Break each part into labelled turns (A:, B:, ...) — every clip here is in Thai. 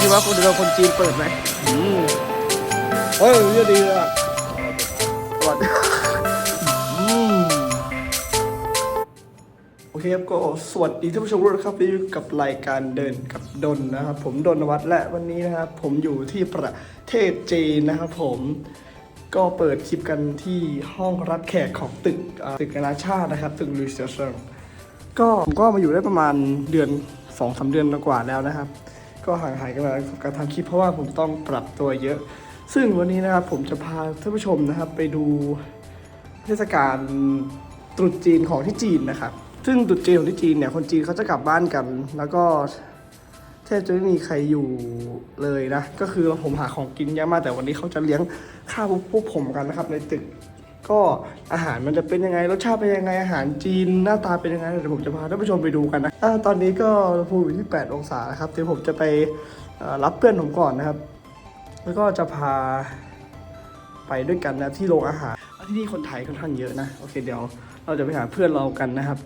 A: คิดว่าคนเดียวคนจีนเปิดไหมอืมเฮ้ยเยอะดีเลยอะสวัสดีอืมโอเคครับก็สวัสดีท่านผู้ชมทุกท่านครับที่อยู่กับรายการเดินกับดนนะครับ ผมดนวัฒน์และวันนี้นะครับ ผมอยู่ที่ประเทศจีนนะครับผมก็เปิดคลิปกันที่ห้องรับแขกของตึกเอ่อตึกนานาชาตินะครับ ตึกลุยเซอร์เซงก็ผมก็มาอยู่ได้ประมาณเดือนสองสาเดือนกว่าแล้วนะครับ ก็ห่างหายกันมากับการทำคลิปเพราะว่าผมต้องปรับตัวเยอะ ซึ่งวันนี้นะครับผมจะพาท่านผู้ชมนะครับไปดูเทศกาลตรุษจีนของที่จีนนะครับ ซึ่งตรุษจีนของที่จีนเนี่ยคนจีนเขาจะกลับบ้านกัน แล้วก็แทบจะไม่มีใครอยู่เลยนะ ก็คือผมหาของกินเยอะมากแต่วันนี้เขาจะเลี้ยงข้าวพวกผมกันนะครับในตึก ก็อาหารมันจะเป็นยังไงรสชาติเป็นยังไงอาหารจีนหน้าตาเป็นยังไงเดี๋ยวผมจะพาท่านผู้ชมไปดูกันนะอ่าตอนนี้ก็อุณหภูมิอยู่ที่ 8 องศานะครับเดี๋ยวผมจะไปรับเพื่อนผมก่อนนะครับ แล้วก็จะพาไปด้วยกันนะที่โรงอาหารที่นี่คนไทยค่อนข้างเยอะนะโอเคเดี๋ยวเราจะไปหาเพื่อนเรากันนะครับ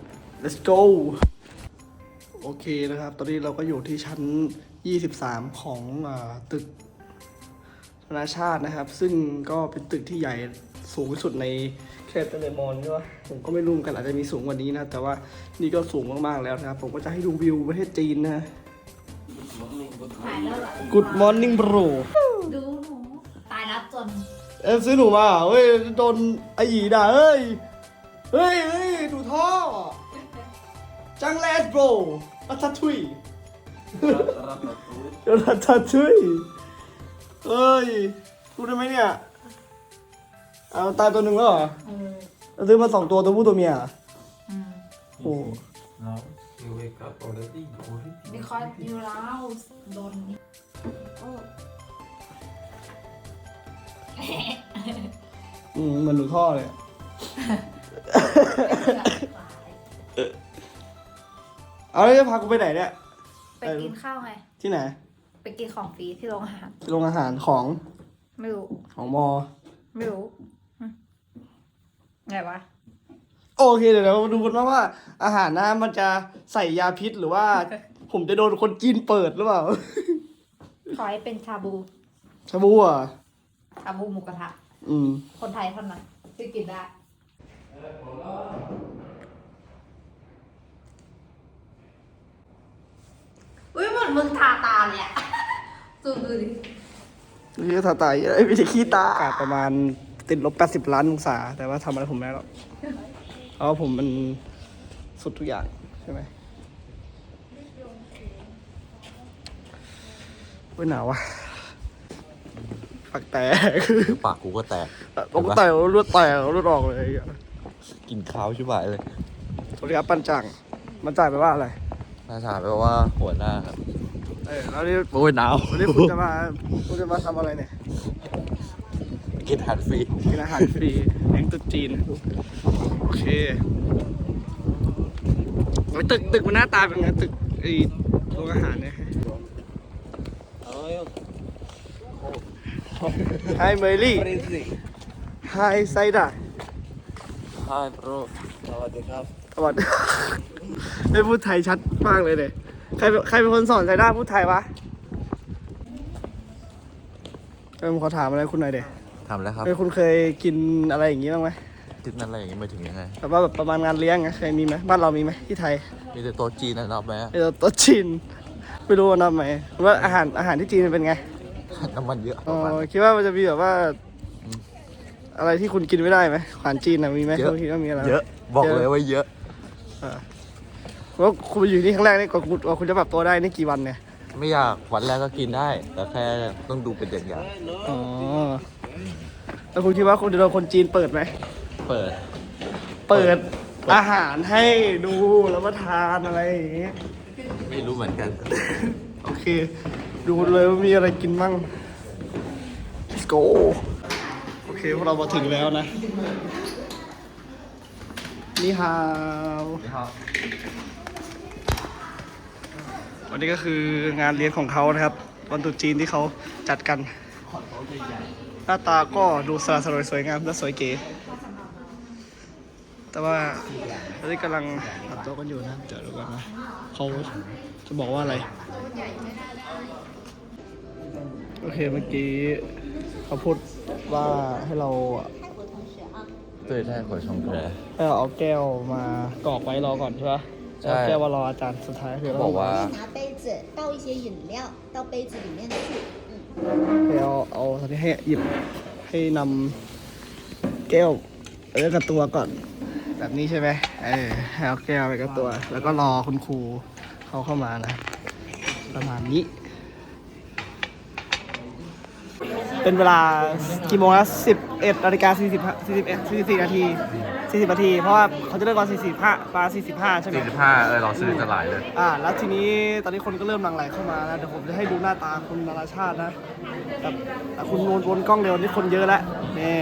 A: let's go โอเคนะครับ ตอนนี้เราก็อยู่ที่ชั้น 23 ของอตึก นานาชาตินะครับ ซึ่งก็เป็นตึกที่ใหญ่สูงที่สุดในเขตเตเลมอนใช่ไหมผมก็ไม่รู้เหมือนกันอาจจะมีสูงกว่านี้นะ แต่ว่านี่ก็สูงมากๆแล้วนะครับ ผมก็จะให้ดูวิวประเทศจีนนะ
B: ตายแล้วเหรอ
A: Good morning bro
B: ดูหนูตายแล้วจน
A: เอ็มซื้อหนูมาเหรอเฮ้ยโดนไอหยีด่าเฮ้ย เฮ้ยเฮ้ยดูท่อ จังแลส bro รัตทุยรัตทุย เฮ้ยพูดได้ไหมเนี่ยเอาตายตัวหนึ่งแล้วเหรอ
B: เออ
A: เราซื้อมาสองตัวตัวผู้ตัวเมียเหรอ
B: อืม
A: โอ้
C: Now you wake up already. already.
B: because you loud โดนนี่โอ้
A: อืมเหมันหนูท่อเลยอะเอาแล้วจะพากูไปไหนเนี่ย
B: ไปกินข้าวไง
A: ที่ไหน
B: ไปกินของฟรีที่โรงอาหาร
A: ที่โรงอาหารของ
B: ไม่รู้
A: ของมอ
B: ไม่รู้อืมไงวะ
A: โอเคเดี๋ยวเรามาดูกันว่าว่า อาหารนะมันจะใส่ยาพิษหรือว่า ผมจะโดนคนจีนเปิดหรือเปล่า
B: ขอให้เป็นชาบู
A: ชาบูอะ
B: ชาบูหมูกระทะ
A: อืม
B: คนไทยเท่านั้นที่กินได้อุ้ยเหมือนมึงทาตาเลยอะ ซูมดูดิ
A: นี่ก็ตาตายไอ้ยไม่ใช่ขี้ตาอากาศประมาณติดลบ 80 ล้านองศา แต่ว่าทำอะไรผมไม่ได้หรอกเพราะว่าผมมันสุดทุกอย่างใช่ไหมเว้ยหนาวว่ะปากแตก
C: ปากกูก็แตก
A: ปากแตกเลือดแตกเลือดออกเลย
C: กินข้าวชิบหายเลย
A: สวัสดีครับปันจังมันจ่ายไปลว่าอะไร
C: น่าถามไปว่าหัวหน้าครับ
A: เออแล้วนี่
C: โอ้ยหนาว
A: วันนี้คุณจะมาคุณจะมาทำอะไรเนี่ย
C: กินอาหารฟรี
A: กินอาหารฟรีเลี้ยงตุ๊ดจีน โอเคโอ้ยตึกตึกมันหน้าตาเป็นไงตึกไอ้โรงอาหารเนี่ย Hi Mary Hi Saida
C: ใช่โปรสวัสดีครับ
A: สวัสดีไม่พูดไทยชัดมากเลยเนี่ย ใครใครเป็นคนสอนไซด้าพูดไทยวะเออผมขอถามอะไรคุณหน่อยเด็
C: ทำแล้วครับ
A: เออคุณเคยกินอะไรอย่างนี้บ้างไหม
C: ทิศนั้นอะไรอย่างงี้ไม่ถึงยังไง
A: แบบว่าแบบประมาณงานเลี้ยงอะเคยมีไหมบ้านเรามีไหมที่ไทย
C: มีแต่โต๊ะจีนนะนับไหม
A: เออโต๊ะจีนไม่รู้ว่านับไหมว่าอาหารอาหารที่จีนมันเป็นไง
C: น้ำมันเยอะ
A: อ๋อคิดว่ามันจะมีแบบว่า อะไรที่คุณกินไม่ได้ไหมอาหารจีนอะมีไหม
C: เยอะ
A: คุณคิดว่ามีอะไร
C: เยอะบอกเลยว่าเยอะ
A: ว่าคุณมาอยู่นี่ครั้งแรกนี่กว่าคุณกว่าคุณจะปรับตัวได้นี่กี่วันเนี่ย
C: ไม่อยากวันแรกก็กินได้ แต่แค่ต้องดูเป็นอย่างอย่าง
A: อ๋อแล้วคุณคิดว่าคุณจะโดนคนจีนเปิดไหม
C: เปิด
A: เปิดอาหารให้ดูแล้วมาทานอะไรอย่างงี้
C: ไม่รู้เหมือนกัน
A: โอเค ดูเลยว่ามีอะไรกินบ้าง let's go โอเคพวกเรามาถึงแล้วนะนี่ฮาว วันนี้ก็คืองานเลี้ยงของเขานะครับ วันตรุษจีนที่เขาจัดกัน หน้าตาก็ดูสละสลวยสวยงามและสวยเก๋ แต่ว่าตอนนี้กำลังปรับตัวกันอยู่นะเดี๋ยวดูกันนะเขาจะบอกว่าอะไร โอเคเมื่อกี้เขาพูดว่าให้เราอะ
C: 对泰国冲歌
A: เออเอาแก้วมากรอกไว้รอก่อนใช่ปะ
C: ใช่
A: เอาแก้วมารออาจารย์สุดท้ายคือ
C: เขา
A: เรา
C: บอกว่า
D: 拿杯子倒一些饮料到杯子里面去。嗯，
A: ให้เอาเอาตอนนี้ให้หยิบให้นำแก้วไปไว้กับตัวก่อน แบบนี้ใช่ไหมเออให้เอาแก้วไปกับตัว แล้วก็รอคุณครูเขาเข้ามานะ ประมาณนี้ เป็นเวลากี่โมงแล้วสิบเอ็ดนาฬิกาสี่สิบสี่สิบเอ็ดสี่สิบสี่นาทีสี่สิบนาที เพราะว่าเขาจะเลิกตอนสี่สิบห้าปาสี่สิบห้าใช่ไหม
C: 45เออเราซื้อจะหลายเลย
A: อ่า แล้วทีนี้ตอนนี้คนก็เริ่มหลั่งไหลเข้ามาแล้วเดี๋ยวผมจะให้ดูหน้าตาคุณนาราชาตินะแบบอะคุณวนวนกล้องเร็วนี่คนเยอะแล้วนี่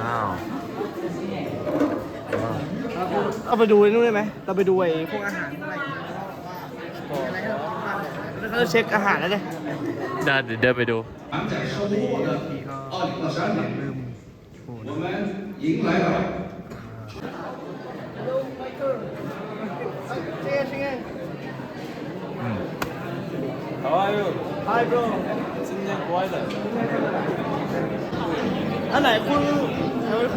C: อ้าว
A: เอาไปดูไอ้นู่นได้ไหมเราไปดูไอ้พวกอาหารอะไรอย่างเงี้ยว่าอะไรให้เรา กินบ้างแล้วก็เช็คอาหารแล้วเนี่ย
C: ได้เดี๋ยวเดินไปดู How are you?
A: Hi bro
C: 今天乖的。
A: อันไหนคุณ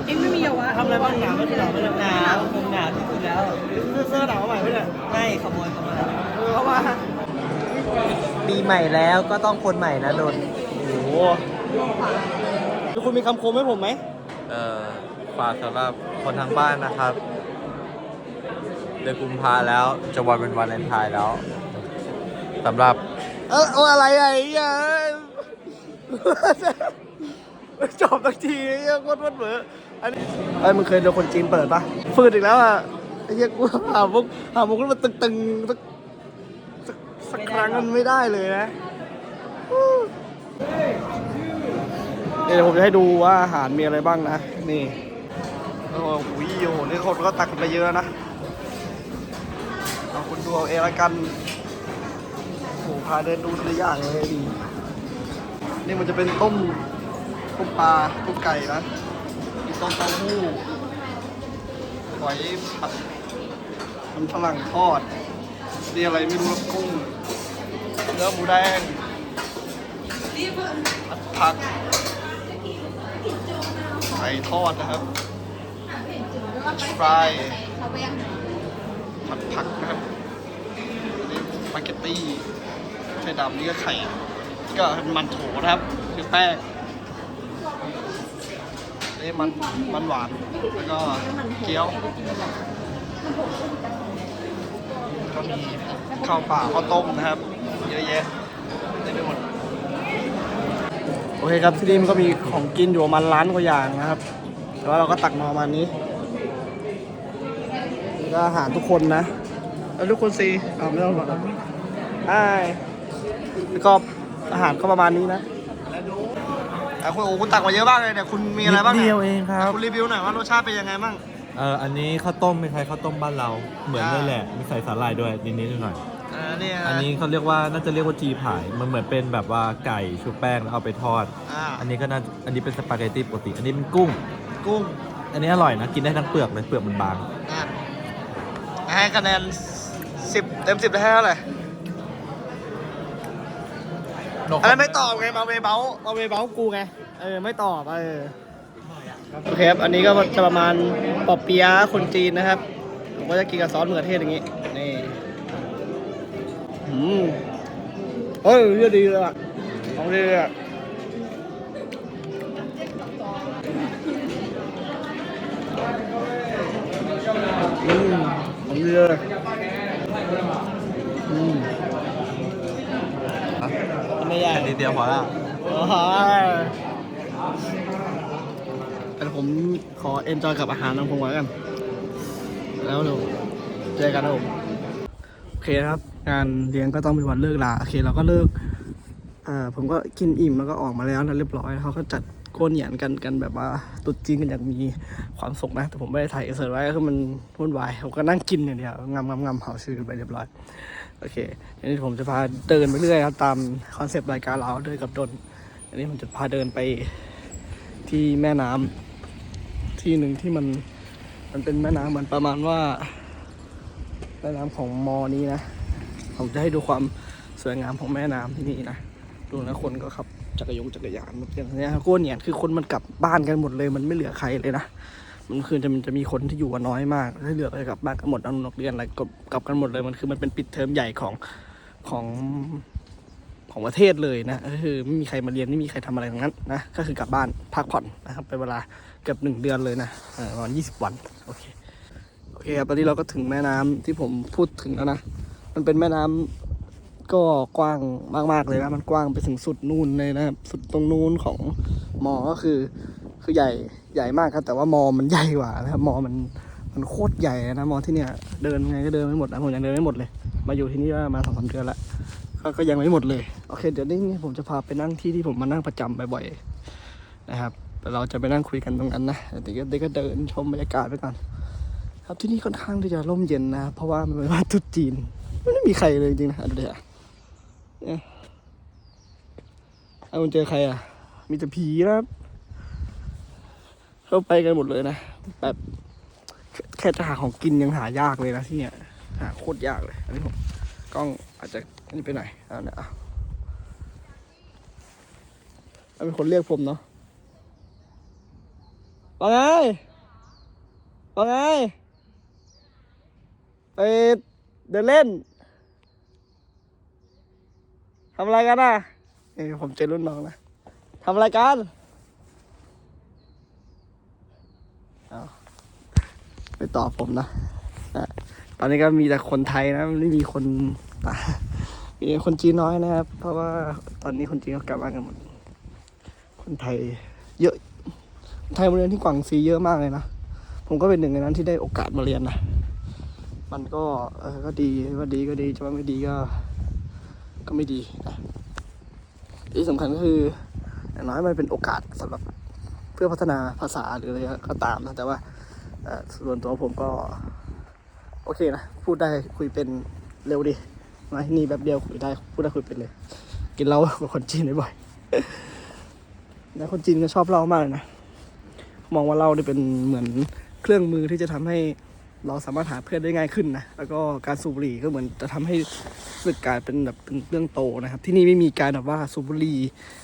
A: เอ็งไม่มีเหรอวะทำอะไรบ้างหนาวไม่หนาวไม่หนาว
E: ผมหนาวที่สุดแล้ว
A: เสื้อเสื้อหนาวใหม่ไหมเนี่ย
E: ไม่ขโมยเข้ามา
A: เออเข้ามา
E: ปีใหม่แล้วก็ต้องคนใหม่นะนนท์
A: โอ้โหแล้วคุณมีคำคมให้ผมไหม
C: เอ่อฝากสำหรับคนทางบ้านนะครับ เดือนกุมภาแล้วจะวันเป็นวันเลนไทน์แล้วสำหรับ
A: เออเอาอะไรอะไอ้เหี้ยจบสักทีไอ้เหี้ยโคตรมันเหมืออันนี้ไอ้ยมึงเคยโดนคนจีนเปิดปะฟืดอีกแล้วอะไอ้เหี้ยกูหามุกหามุกแล้วมันตึงๆ สักครั้งมันไม่ได้เลยนะเดี๋ยวผมจะให้ดูว่าอาหารมีอะไรบ้างนะ นี่โอ้โหโอ้โหนี่คนก็ตักกันไปเยอะนะเอาคุณดูเอาเองละกันโอ้หพาเดินดูทีละอย่างเลยดีนี่มันจะเป็นต้มต้มปลาต้มไก่นะมีต้มเต้าหู้หอยผัดมันฝรั่งทอด นี่อะไรไม่รู้นะกุ้งเนื้อหมูแดงผักไก่ทอดนะครับฟรายผัดผักนะครับอันนี้สปาเกตตี้ไข่ดำนี่ก็ไข่ก็มันโถนะครับคือแป้งนี่มันมันหวาน แล้วก็เกี๊ยว ก็มีข้าวเปล่าข้าวต้มนะครับ เยอะแยะเต็มไปหมด โอเคครับที่นี่มันก็มีของกินอยู่ประมาณล้านกว่าอย่างนะครับ แต่ว่าเราก็ตักมาประมาณนี้นี่ก็อาหารทุกคนนะ แล้วทุกคนซีอ่าไม่ต้องหรอกใช่แล้วก็อาหารก็ประมาณนี้นะอะคุณโอ้คุณตักมาเยอะมากเลยเนี่ยคุณมีอะไรบ้าง
C: นิด
A: นี่
C: เดียวเองครับ
A: คุณรีวิวหน่อยว่ารสชาติเป็นยังไงบ้าง
C: เอออันนี้ข้าวต้มเป็นใครข้าวต้มบ้านเราเหมือนเลยแหละมีใส่สาหร่ายด้วยนิดๆหน่อย
A: อ่าเนี่ย
C: ๆอันนี้เขาเรียกว่าน่าจะเรียกว่าจีผายมันเหมือนเป็นแบบว่าไก่ชุบแป้งแล้วเอาไปทอด
A: อ่า
C: อันนี้ก็น่าอันนี้เป็นสปาเกตตี้ปกติ อันนี้เป็นกุ้ง
A: กุ้ง
C: อันนี้อร่อยนะกินได้ทั้งเปลือกเลยเปลือกมันบาง
A: อะให้คะแนนสิบเต็มสิบได้เท่าไหร่อะไรไม่ตอบไงมาเวเบามาเวเบากูไงเออไม่ตอบเออ โอเคครับ อันนี้ก็จะประมาณปอเปียะคนจีนนะครับ ผมก็จะกินกับซอสมะเขือเทศอย่างนี้ นี่ อืมเฮ้ยเรื่องดีเลยอะของดีเลยอะอืมของดีเลยอืมไม่ใหญ่
C: อันนี้เดียวพอละ
A: แต่ผมขอเอนจอยกับอาหารของผมก่อนแล้วกัน แล้วเดี๋ยวเจอกันครับผมโอเคครับ งานเลี้ยงก็ต้องมีวันเลิกลาโอเคเราก็เลิกอ่าผมก็กินอิ่มแล้วก็ออกมาแล้วนะเรียบร้อยเขาก็จัดโกนหยียนกันกันแบบว่าตรุ๊จีนกันอย่างมีความสุขนะ แต่ผมไม่ได้ถ่ายเสิร์ตไว้ก็คือมันวุ่นวายผมก็นั่งกินอย่างเดียวงำงำงำเผาชื่อไปเรียบร้อยโอเคทีนี้ผมจะพาเดินไปเรื่อยครับตามคอนเซปต์รายการเราเดินกับดนอันนี้ผมจะพาเดินไปที่แม่น้ำ ที่หนึ่งที่มันมันเป็นแม่น้ำเหมือนประมาณว่าแม่น้ำของมอนี้นะผมจะให้ดูความสวยงามของแม่น้ำที่นี่นะดูนะคนก็ขับจักรยงจักรยานอย่างเนี้ยโก้เนี่ยคือคนมันกลับบ้านกันหมดเลย มันไม่เหลือใครเลยนะมันคือจะมันจะมีคนที่อยู่น้อยมากถ้าเหลือก็จะกลับบ้านกันหมดนักนกเรียนอะไรกลับกลับกันหมดเลยมันคือมันเป็นปิดเทอมใหญ่ของของของประเทศเลยนะก็คือไม่มีใครมาเรียนไม่มีใครทำอะไรทั้งนั้นนะก็คือกลับบ้านพักผ่อนนะครับเป็นเวลา เกือบหนึ่งเดือนเลยนะประมาณยี่สิบวันโอเคโอเคครับตอนนี้เราก็ถึงแม่น้ำที่ผมพูดถึงแล้วนะ มันเป็นแม่น้ำก็กว้างมากๆเลยนะ มันกว้างไปถึงสุดนู่นเลยนะครับ สุดตรงนู้นของมอ ก็คือ คือใหญ่ใหญ่มากครับ แต่ว่ามอ มันใหญ่กว่านะครับมอ มันมันโคตรใหญ่นะมอที่เนี่ย เดินไงก็เดินไม่หมดนะผมยังเดินไม่หมดเลย มาอยู่ที่นี่ว่ามาสองสามเดือนละก็ก็ยังไม่หมดเลย โอเค เดี๋ยวนี้ผมจะพาไปนั่งที่ที่ผมมานั่งประจำบ่อยๆนะครับ แต่เราจะไปนั่งคุยกันตรงนั้นนะเดี๋ยวก็เด็กก็เดินชมบรรยากาศไปก่อน ครับที่นี่ค่อนข้างที่จะร่มเย็นนะ เพราะว่ามันเป็นวันตรุษจีนไม่มีใครเลยจริงนะดูดิอะเนี่ยเอาเจอใครอะ มีแต่ผีนะครับเข้าไปกันหมดเลยนะ แบบแค่จะหาของกินยังหายากเลยนะที่เนี่ยหาโคตรยากเลย อันนี้ผมกล้องอาจจะนนี้ไปหน่อยเอาเนี่ยอะเป็นคนเรียกผมเนาะ ว่าไงว่าไง ไปเดินเล่นทำอะไรกันอะเอ้ยผมเจอรุ่นน้องนะทำอะไรกันเอาไม่ตอบผมนะนะตอนนี้ก็มีแต่คนไทยนะไม่มีคนต่างมีคนจีนน้อยนะครับ เพราะว่าตอนนี้คนจีนก็กลับบ้านกันหมด คนไทยเยอะคน ไทยมาเรียนที่กวางซีเยอะมากเลยนะ ผมก็เป็นหนึ่งในนั้นที่ได้โอกาสมาเรียนนะ มันก็เออก็ดีว่าดีก็ดีจะว่าไม่ดีก็ ก็ไม่ดีนะที่สำคัญก็คืออย่างน้อยมันเป็นโอกาสสำหรับเพื่อพัฒนาภาษาหรืออะไรก็ตามนะแต่ว่าส่วนตัวผมก็ โอเคนะ พูดได้คุยเป็นเร็วดีมาที่นี่แบบเดียวคุยได้พูดได้คุยเป็นเลย กินเหล้ากับคนจีนบ่อยๆแล้วคนจีนก็ชอบเหล้ามากเลยนะ มองว่าเหล้านี่เป็นเหมือนเครื่องมือที่จะทำให้เราสามารถหาเพื่อนได้ง่ายขึ้นนะแล้วก็การสูบบุหรี่ก็เหมือนจะทำให้สึกกายเป็นแบบเป็นเรื่องโตนะครับ ที่นี่ไม่มีการแบบว่าสูบบุหรี่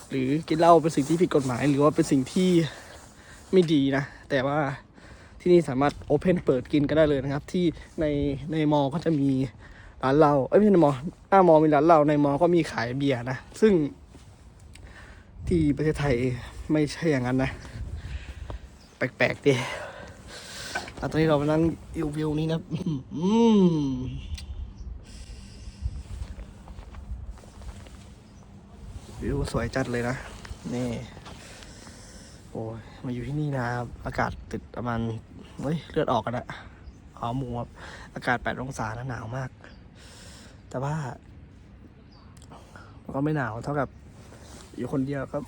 A: หรือกินเหล้าเป็นสิ่งที่ผิดกฎหมาย หรือว่าเป็นสิ่งที่ไม่ดีนะ แต่ว่าที่นี่สามารถโอเพนเปิดกินก็ได้เลยนะครับ ที่ในในมอก็จะมีร้านเหล้าเอ้ยไม่ใช่ในมอหน้ามอมีร้านเหล้าในมอก็มีขายเบียร์นะ ซึ่งที่ประเทศไทยไม่ใช่อย่างนั้นนะ แปลกๆดิอะตอนนี้เรามานั่งอิววิวนี่นะอืมวิวสวยจัดเลยนะ นี่ โอ้ย มาอยู่ที่นี่นะครับ อากาศติดประมาณ เฮ้ย เลือดออกกันอะอ๋อหมูครับ อากาศแปดองศานะหนาวมาก แต่ว่ามันก็ไม่หนาวเท่ากับ อยู่คนเดียวครับ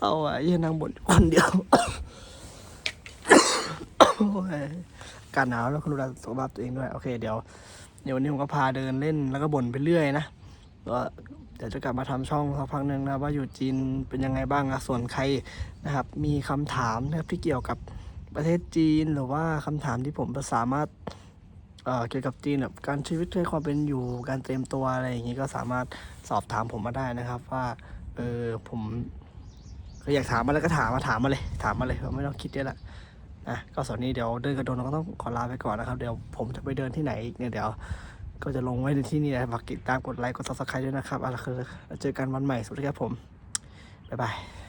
A: ศร้าอะยืนนั่งบนคนเดียวอากาศหนาวแล้วคุณดูแลสุขภาพตัวเองด้วย โอเค เดี๋ยวเดี๋ยววันนี้ผมก็พาเดินเล่นแล้วก็บ่นไปเรื่อยนะว่าเดี๋ยวจะกลับมาทำช่องสักพักหนึ่งนะว่าอยู่จีนเป็นยังไงบ้างนะส่วนใครนะครับ มีคำถามนะครับที่เกี่ยวกับประเทศจีนหรือว่าคำถามที่ผมสามารถเอ่อเกี่ยวกับจีนแบบการชีวิตในความเป็นอยู่การเตรียมตัวอะไรอย่างนี้ก็สามารถสอบถามผมมาได้นะครับ ว่าเออผม ก็อยากถามมาแล้วก็ถามมาถามมาเลย ถามมาเลยไม่ต้องคิดเยอะละนะก็ส่วนนี้เดี๋ยวเดินกระโดดเราก็ต้องขอลาไปก่อนนะครับ เดี๋ยวผมจะไปเดินที่ไหนอีกเนี่ยเดี๋ยวก็จะลงไว้ในที่นี่นะฝากติดตามกดไลค์กดซับสไครต์ด้วยนะครับเอาละคือเจอกันวันใหม่สวัสดีครับผมบ๊ายบาย